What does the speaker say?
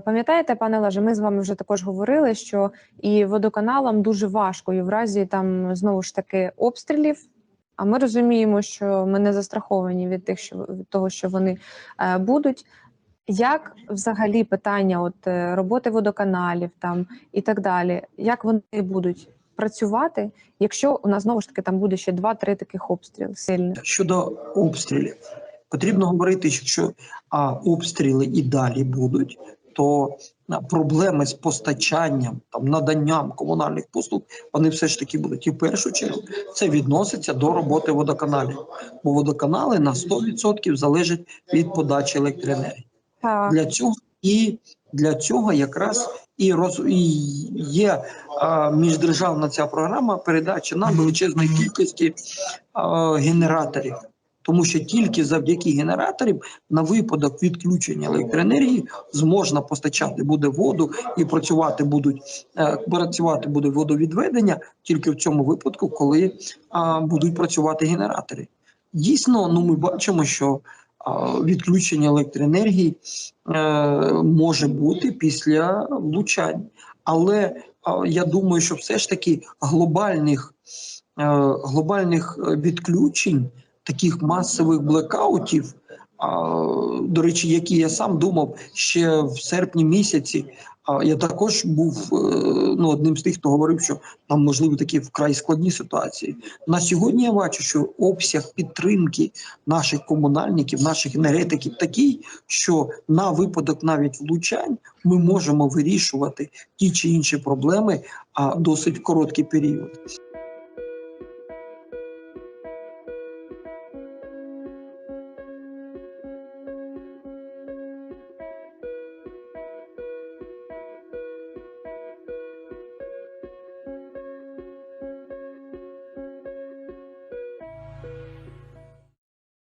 Пам'ятаєте, пане Лаже, ми з вами вже також говорили, що і водоканалам дуже важко, і в разі там знову ж таки обстрілів. А ми розуміємо, що ми не застраховані від тих, що від того, що вони е, будуть. Як взагалі питання от е, роботи водоканалів там і так далі, як вони будуть працювати, якщо у нас знову ж таки там буде ще два-три таких обстріли сильних? Щодо обстрілів, потрібно говорити, що а, обстріли і далі будуть, то проблеми з постачанням, там наданням комунальних послуг, вони все ж таки будуть. І в першу чергу це відноситься до роботи водоканалів, бо водоканали на 100% залежать від подачі електроенергії. Так. Для цього і для цього якраз і роз і є а, міждержавна ця програма передачі нам величезної кількості а, генераторів. Тому що тільки завдяки генераторам на випадок відключення електроенергії зможна постачати буде воду і працювати будуть е, працювати буде водовідведення тільки в цьому випадку, коли а, будуть працювати генератори. Дійсно, ну ми бачимо, що а, відключення електроенергії е, може бути після влучань. Але а, я думаю, що все ж таки глобальних, е, глобальних відключень, таких масових блекаутів, до речі, які я сам думав ще в серпні місяці. А я також був е, ну, одним з тих, хто говорив, що там можливо такі вкрай складні ситуації. На сьогодні я бачу, що обсяг підтримки наших комунальників, наших енергетиків такий, що на випадок навіть влучань ми можемо вирішувати ті чи інші проблеми а досить короткий період.